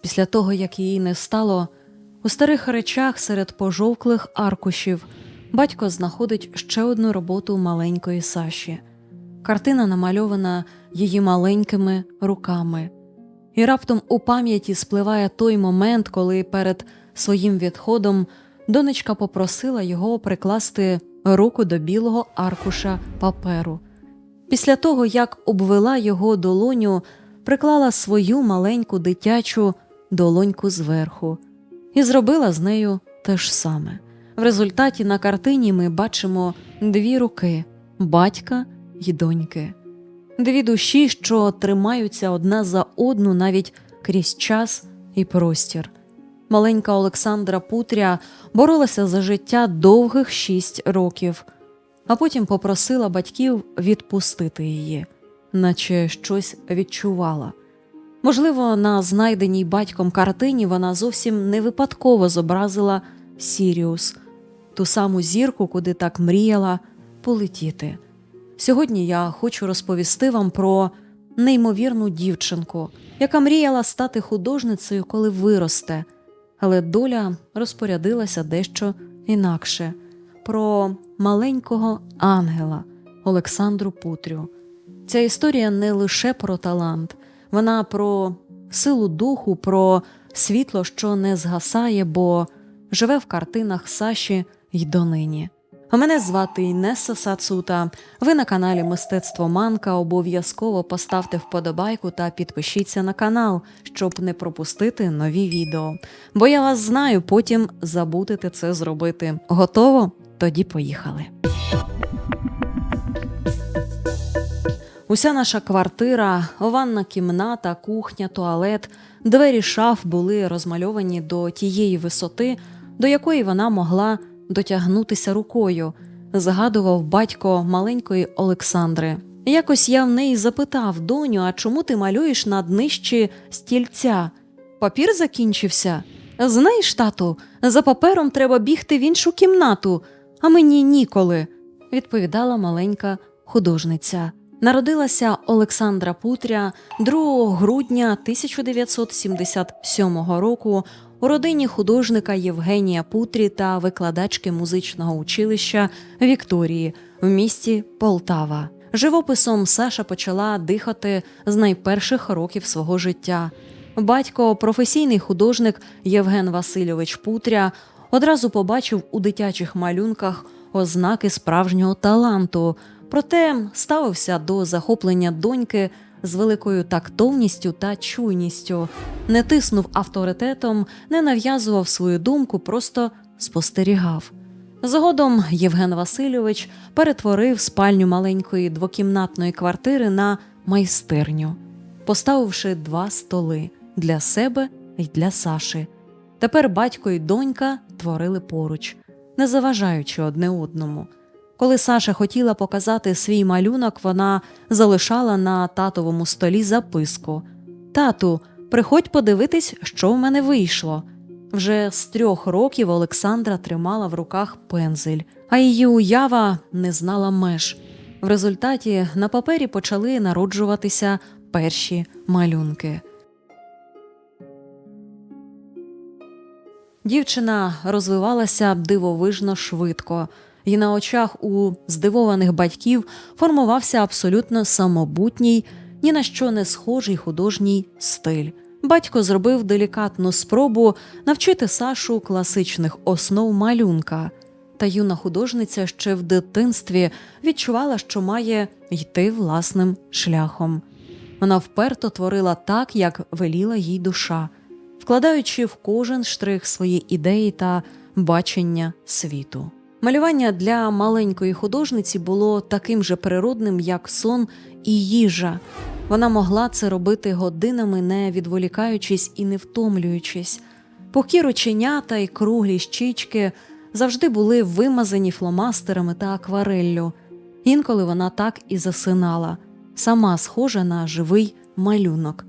Після того, як її не стало, у старих речах серед пожовклих аркушів батько знаходить ще одну роботу маленької Саші. Картина намальована її маленькими руками. І раптом у пам'яті спливає той момент, коли перед своїм відходом донечка попросила його прикласти руку до білого аркуша паперу. Після того, як обвела його долоню, приклала свою маленьку дитячу долоньку зверху і зробила з нею те ж саме. В результаті на картині ми бачимо дві руки батька й доньки, дві душі, що тримаються одна за одну навіть крізь час і простір. Маленька Олександра Путря боролася за життя довгих шість років, а потім попросила батьків відпустити її, наче щось відчувала. Можливо, на знайденій батьком картині вона зовсім не випадково зобразила Сіріус, ту саму зірку, куди так мріяла полетіти. Сьогодні я хочу розповісти вам про неймовірну дівчинку, яка мріяла стати художницею, коли виросте, але доля розпорядилася дещо інакше про маленького ангела Олександру Путрю. Ця історія не лише про талант, вона про силу духу, про світло, що не згасає, бо живе в картинах Саші й донині. А мене звати Інеса Сацута. Ви на каналі Мистецтво Манка. Обов'язково поставте вподобайку та підпишіться на канал, щоб не пропустити нові відео. Бо я вас знаю, потім забудете це зробити. Готово? Тоді поїхали. Уся наша квартира, ванна кімната, кухня, туалет, двері шаф були розмальовані до тієї висоти, до якої вона могла дотягнутися рукою, згадував батько маленької Олександри. Якось я в неї запитав доню, а чому ти малюєш на днищі стільця? Папір закінчився. Знаєш, тату, за папером треба бігти в іншу кімнату, а мені ніколи, відповідала маленька художниця. Народилася Олександра Путря 2 грудня 1977 року у родині художника Євгенія Путрі та викладачки музичного училища Вікторії в місті Полтава. Живописом Саша почала дихати з найперших років свого життя. Батько, професійний художник Євген Васильович Путря, одразу побачив у дитячих малюнках ознаки справжнього таланту, проте ставився до захоплення доньки з великою тактовністю та чуйністю, не тиснув авторитетом, не нав'язував свою думку, просто спостерігав. Згодом Євген Васильович перетворив спальню маленької двокімнатної квартири на майстерню, поставивши два столи для себе і для Саши. Тепер батько і донька творили поруч, не заважаючи одне одному. Коли Саша хотіла показати свій малюнок, вона залишала на татовому столі записку: Тату, приходь подивитись, що в мене вийшло. Вже з трьох років Олександра тримала в руках пензель, а її уява не знала меж. В результаті на папері почали народжуватися перші малюнки. Дівчина розвивалася дивовижно швидко, і на очах у здивованих батьків формувався абсолютно самобутній, ні на що не схожий художній стиль. Батько зробив делікатну спробу навчити Сашу класичних основ малюнка. Та юна художниця ще в дитинстві відчувала, що має йти власним шляхом. Вона вперто творила так, як веліла їй душа, вкладаючи в кожен штрих свої ідеї та бачення світу. Малювання для маленької художниці було таким же природним, як сон і їжа. Вона могла це робити годинами, не відволікаючись і не втомлюючись. Пухкі рученята й круглі щічки завжди були вимазані фломастерами та аквареллю. Інколи вона так і засинала, сама схожа на живий малюнок.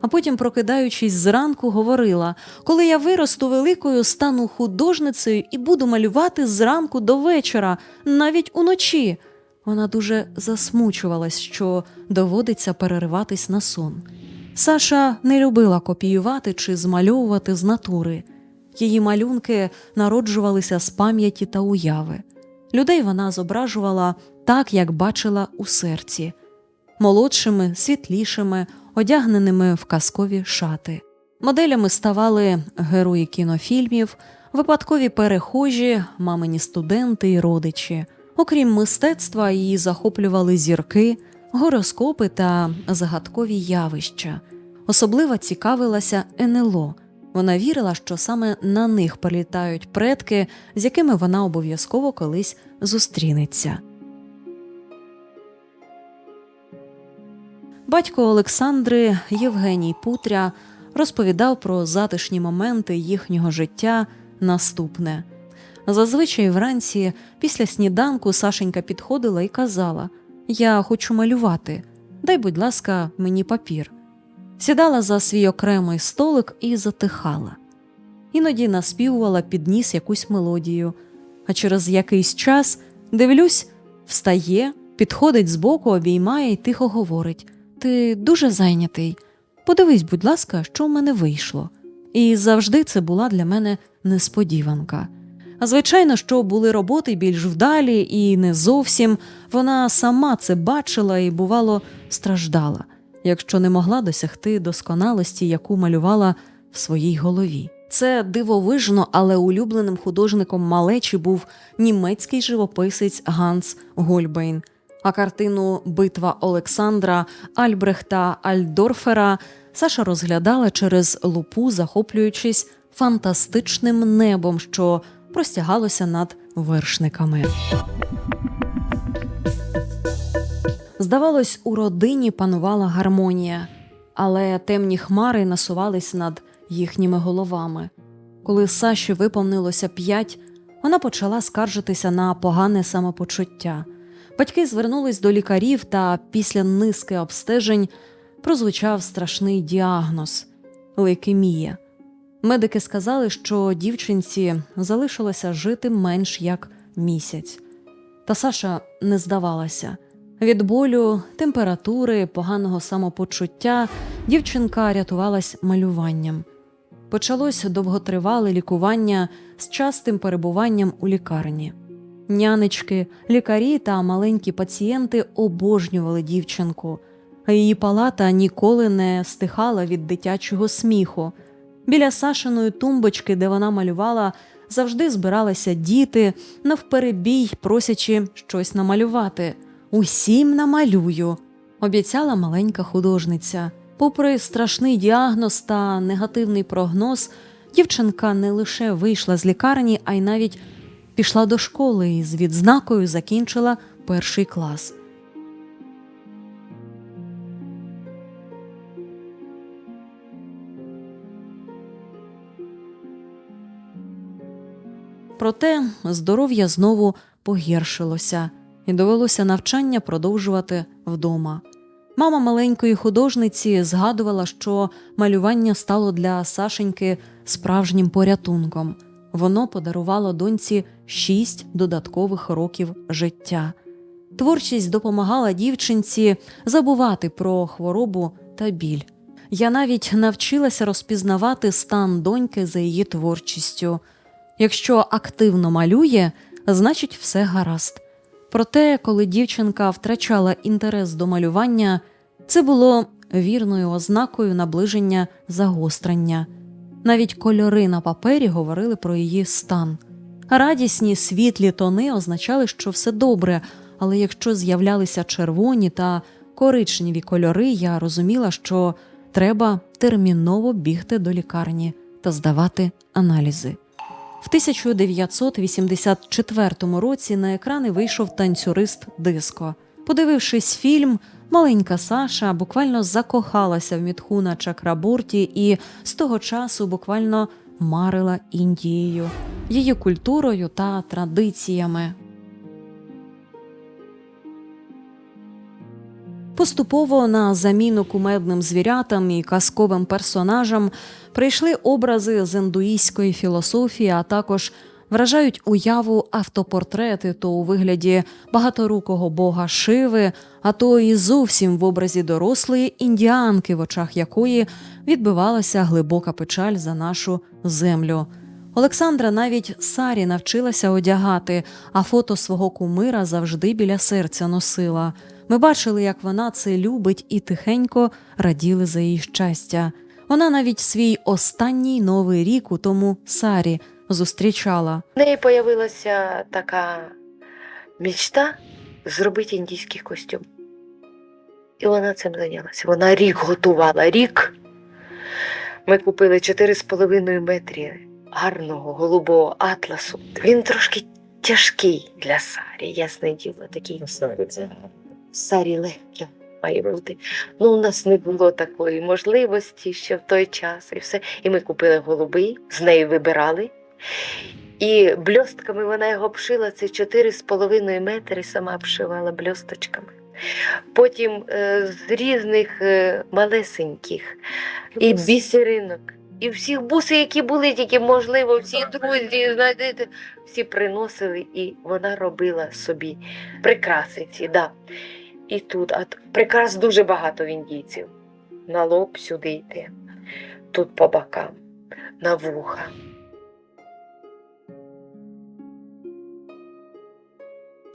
А потім, прокидаючись зранку, говорила: коли я виросту великою, стану художницею і буду малювати зранку до вечора, навіть уночі. Вона дуже засмучувалась, що доводиться перериватись на сон. Саша не любила копіювати чи змальовувати з натури. Її малюнки народжувалися з пам'яті та уяви. Людей вона зображувала так, як бачила у серці, молодшими, світлішими, одягненими в казкові шати. Моделями ставали герої кінофільмів, випадкові перехожі, мамині студенти і родичі. Окрім мистецтва, її захоплювали зірки, гороскопи та загадкові явища. Особливо цікавилася НЛО. Вона вірила, що саме на них прилітають предки, з якими вона обов'язково колись зустрінеться. Батько Олександри Євгеній Путря розповідав про затишні моменти їхнього життя наступне. Зазвичай вранці, після сніданку, Сашенька підходила і казала: Я хочу малювати, дай, будь ласка, мені папір. Сідала за свій окремий столик і затихала. Іноді наспівувала під ніс якусь мелодію, а через якийсь час дивлюсь, встає, підходить збоку, обіймає і тихо говорить: Ти дуже зайнятий. Подивись, будь ласка, що в мене вийшло. І завжди це була для мене несподіванка. А звичайно, що були роботи більш вдалі і не зовсім. Вона сама це бачила і, бувало, страждала, якщо не могла досягти досконалості, яку малювала в своїй голові. Це дивовижно, але улюбленим художником малечі був німецький живописець Ганс Гольбейн. А картину Битва Олександра Альбрехта Альдорфера Саша розглядала через лупу, захоплюючись фантастичним небом, що простягалося над вершниками. Здавалось, у родині панувала гармонія, але темні хмари насувались над їхніми головами. Коли Саші виповнилося п'ять, вона почала скаржитися на погане самопочуття. Батьки звернулись до лікарів, та після низки обстежень прозвучав страшний діагноз лейкемія. Медики сказали, що дівчинці залишилося жити менш як місяць. Та Саша не здавалася. Від болю, температури, поганого самопочуття дівчинка рятувалась малюванням. Почалось довготривале лікування з частим перебуванням у лікарні. Нянечки, лікарі та маленькі пацієнти обожнювали дівчинку, її палата ніколи не стихала від дитячого сміху. Біля Сашиної тумбочки, де вона малювала, завжди збиралися діти, навперебій, просячи щось намалювати. Усім намалюю, обіцяла маленька художниця. Попри страшний діагноз та негативний прогноз, дівчинка не лише вийшла з лікарні, а й навіть пішла до школи і з відзнакою закінчила перший клас. Проте здоров'я знову погіршилося, і довелося навчання продовжувати вдома. Мама маленької художниці згадувала, що малювання стало для Сашеньки справжнім порятунком. Воно подарувало доньці шість додаткових років життя. Творчість допомагала дівчинці забувати про хворобу та біль. Я навіть навчилася розпізнавати стан доньки за її творчістю. Якщо активно малює, значить все гаразд. Проте, коли дівчинка втрачала інтерес до малювання, це було вірною ознакою наближення загострення. Навіть кольори на папері говорили про її стан. Радісні світлі тони означали, що все добре, але якщо з'являлися червоні та коричневі кольори, я розуміла, що треба терміново бігти до лікарні та здавати аналізи. В 1984 році на екрани вийшов танцюрист Диско. Подивившись фільм, маленька Саша буквально закохалася в Мітхуна Чакрабурті і з того часу буквально марила Індією, її культурою та традиціями. Поступово на заміну кумедним звірятам і казковим персонажам прийшли образи з індуїзької філософії, а також вражають уяву автопортрети то у вигляді багаторукого бога Шиви, а то і зовсім в образі дорослої індіанки, в очах якої відбивалася глибока печаль за нашу землю. Олександра навіть Сарі навчилася одягати, а фото свого кумира завжди біля серця носила. Ми бачили, як вона це любить, і тихенько раділи за її щастя. Вона навіть свій останній новий рік у тому Сарі зустрічала. В неї появилася така мечта зробити індійський костюм. І вона цим зайнялася. Вона рік готувала. Рік. Ми купили 4,5 метри гарного голубого атласу. Він трошки тяжкий для Сарі, ясне діло, такий Сарі легко має бути. Ну, у нас не було такої можливості ще в той час і все. І ми купили голуби, з нею вибирали. І бльостками вона його обшила, це 4,5 метри, сама обшивала бльосточками. Потім е, з різних е, малесеньких і бісеринок. І всіх буси, які були, тільки можливо, всі друзі, знаєте, всі приносили, і вона робила собі прикраси ці, да. І тут, а прикрас дуже багато в індійців. На лоб сюди йти, тут по бокам, на вуха.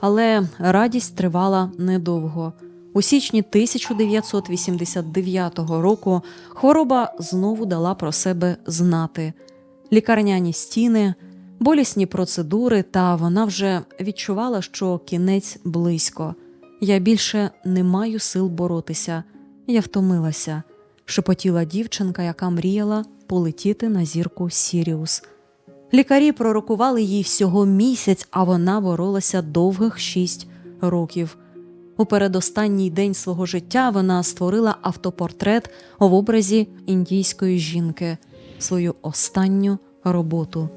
Але радість тривала недовго. У січні 1989 року хвороба знову дала про себе знати. Лікарняні стіни, болісні процедури, та вона вже відчувала, що кінець близько. Я більше не маю сил боротися. Я втомилася, шепотіла дівчинка, яка мріяла полетіти на зірку Сіріус. Лікарі пророкували їй всього місяць, а вона боролася довгих шість років. У передостанній день свого життя вона створила автопортрет в образі індійської жінки, свою останню роботу.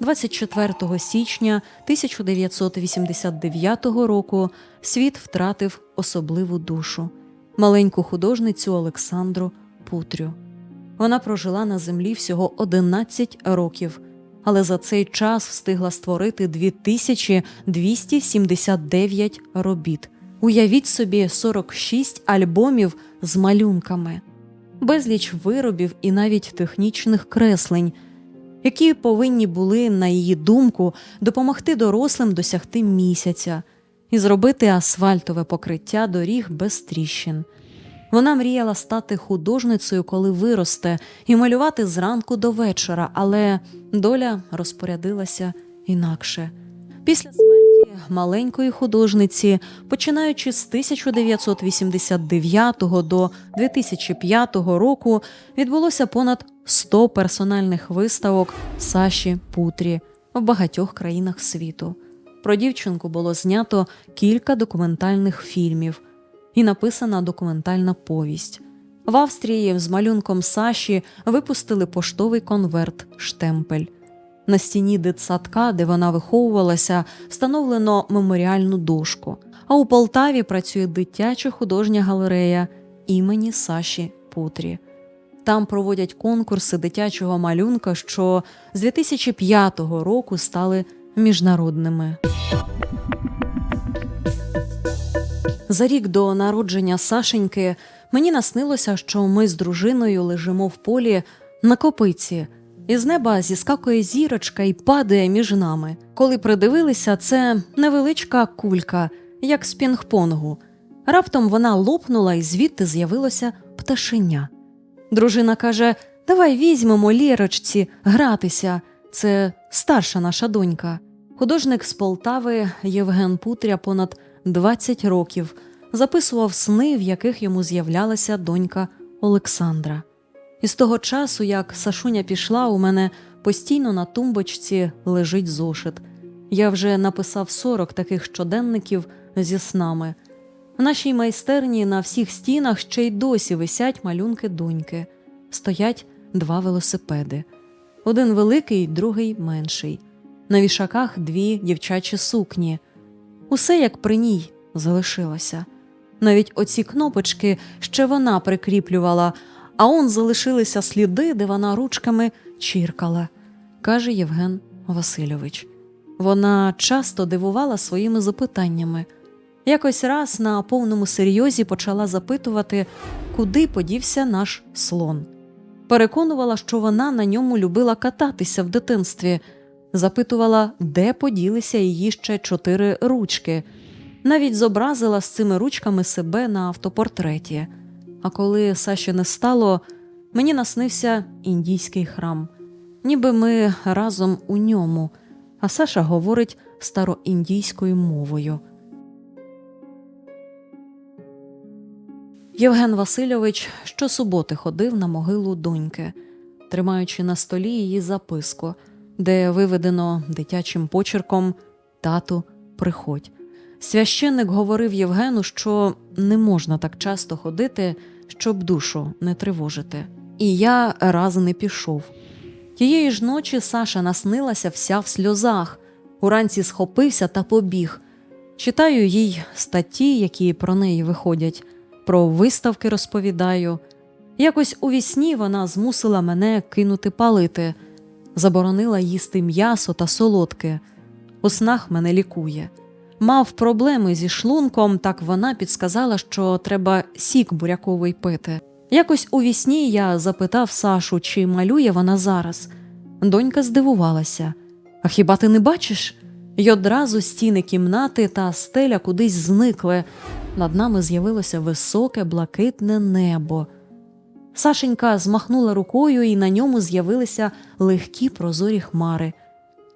24 січня 1989 року світ втратив особливу душу маленьку художницю Олександру Путрю. Вона прожила на землі всього 11 років, але за цей час встигла створити 2279 робіт. Уявіть собі 46 альбомів з малюнками, безліч виробів і навіть технічних креслень, які повинні були, на її думку, допомогти дорослим досягти місяця і зробити асфальтове покриття доріг без тріщин. Вона мріяла стати художницею, коли виросте, і малювати зранку до вечора, але доля розпорядилася інакше. Після смерті маленької художниці, починаючи з 1989 до 2005 року, відбулося понад 100 персональних виставок Саші Путрі в багатьох країнах світу. Про дівчинку було знято кілька документальних фільмів і написана документальна повість. В Австрії з малюнком Саші випустили поштовий конверт Штемпель. На стіні дитсадка, де вона виховувалася, встановлено меморіальну дошку. А у Полтаві працює дитяча художня галерея імені Саші Путрі. Там проводять конкурси дитячого малюнка, що з 2005 року стали міжнародними. За рік до народження Сашеньки мені наснилося, що ми з дружиною лежимо в полі на копиці. Із неба зіскакує зірочка і падає між нами. Коли придивилися, це невеличка кулька, як з пінг-понгу. Раптом вона лопнула і звідти з'явилося пташеня. Дружина каже: Давай візьмемо лірочці гратися. Це старша наша донька. Художник з Полтави Євген Путря понад 20 років записував сни, в яких йому з'являлася донька Олександра. І з того часу, як Сашуня пішла, у мене постійно на тумбочці лежить зошит. Я вже написав 40 таких щоденників зі снами. В нашій майстерні на всіх стінах ще й досі висять малюнки доньки. Стоять два велосипеди. Один великий, другий менший. На вішаках дві дівчачі сукні. Усе як при ній залишилося. Навіть оці кнопочки ще вона прикріплювала, а он залишилися сліди, де вона ручками чіркала, каже Євген Васильович. Вона часто дивувала своїми запитаннями. Якось раз на повному серйозі почала запитувати, куди подівся наш слон. Переконувала, що вона на ньому любила кататися в дитинстві, запитувала, де поділися її ще чотири ручки. Навіть зобразила з цими ручками себе на автопортреті. А коли Саші не стало, мені наснився індійський храм. Ніби ми разом у ньому, а Саша говорить староіндійською мовою. Євген Васильович щосуботи ходив на могилу доньки, тримаючи на столі її записку, де виведено дитячим почерком Тату, приходь. Священник говорив Євгену, що не можна так часто ходити, щоб душу не тривожити. І я раз не пішов. Тієї ж ночі Саша наснилася вся в сльозах, уранці схопився та побіг. Читаю їй статті, які про неї виходять, про виставки розповідаю. Якось у вісні вона змусила мене кинути палити, заборонила їсти м'ясо та солодке. У снах мене лікує. Мав проблеми зі шлунком, так вона підсказала, що треба сік буряковий пити. Якось у вісні я запитав Сашу, чи малює вона зараз. Донька здивувалася. А хіба ти не бачиш? й одразу стіни кімнати та стеля кудись зникли. Над нами з'явилося високе блакитне небо. Сашенька змахнула рукою, і на ньому з'явилися легкі прозорі хмари.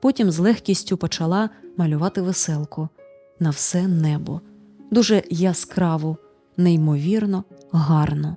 Потім з легкістю почала малювати веселку на все небо. Дуже яскраво, неймовірно, гарно.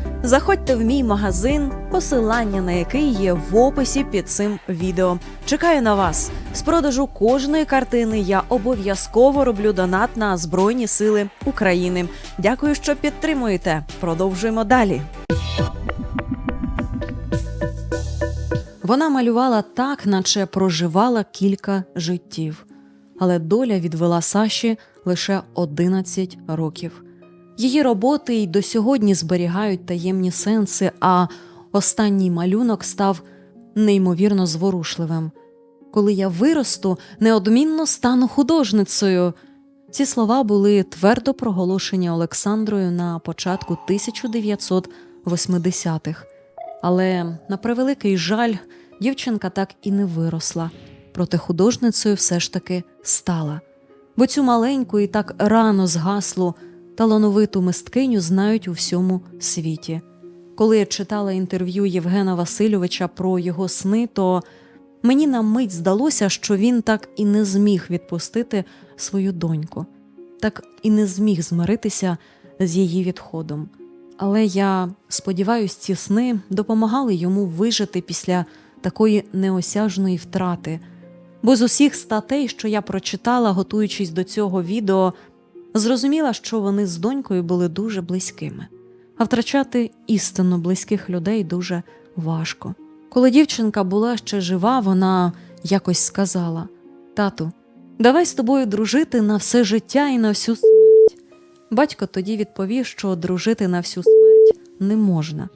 Заходьте в мій магазин, посилання на який є в описі під цим відео. Чекаю на вас. З продажу кожної картини я обов'язково роблю донат на Збройні Сили України. Дякую, що підтримуєте. Продовжуємо далі. Вона малювала так, наче проживала кілька життів, але доля відвела Саші лише 11 років. Її роботи й до сьогодні зберігають таємні сенси, а останній малюнок став неймовірно зворушливим. Коли я виросту, неодмінно стану художницею. Ці слова були твердо проголошені Олександрою на початку 1980-х. Але, на превеликий жаль, дівчинка так і не виросла, проте художницею все ж таки стала. Бо цю маленьку і так рано згаслу талановиту мисткиню знають у всьому світі. Коли я читала інтерв'ю Євгена Васильовича про його сни, то мені на мить здалося, що він так і не зміг відпустити свою доньку, так і не зміг змиритися з її відходом. Але я сподіваюся, ці сни допомагали йому вижити після такої неосяжної втрати. Бо з усіх статей, що я прочитала, готуючись до цього відео, зрозуміла, що вони з донькою були дуже близькими, а втрачати істинно близьких людей дуже важко. Коли дівчинка була ще жива, вона якось сказала: Тату, давай з тобою дружити на все життя і на всю смерть. Батько тоді відповів, що дружити на всю смерть не можна,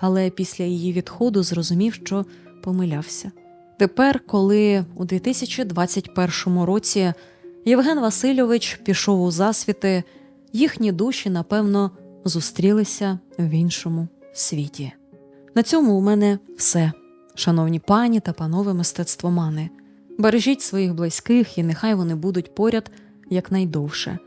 але після її відходу зрозумів, що помилявся. Тепер, коли у 2021 році Євген Васильович пішов у засвіти, їхні душі, напевно, зустрілися в іншому світі. На цьому у мене все, шановні пані та панове мистецтвомани. Бережіть своїх близьких і нехай вони будуть поряд якнайдовше.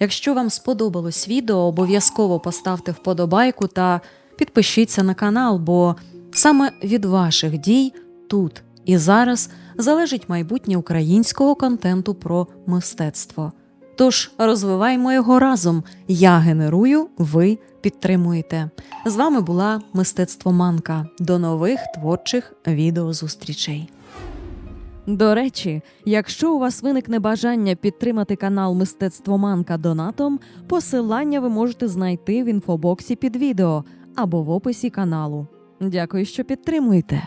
Якщо вам сподобалось відео, обов'язково поставте вподобайку та підпишіться на канал, бо саме від ваших дій тут і зараз залежить майбутнє українського контенту про мистецтво. Тож розвиваємо його разом. Я генерую, ви підтримуєте. З вами була Мистецтво Манка. До нових творчих відеозустрічей. До речі, якщо у вас виникне бажання підтримати канал Мистецтво Манка донатом, посилання ви можете знайти в інфобоксі під відео або в описі каналу. Дякую, що підтримуєте.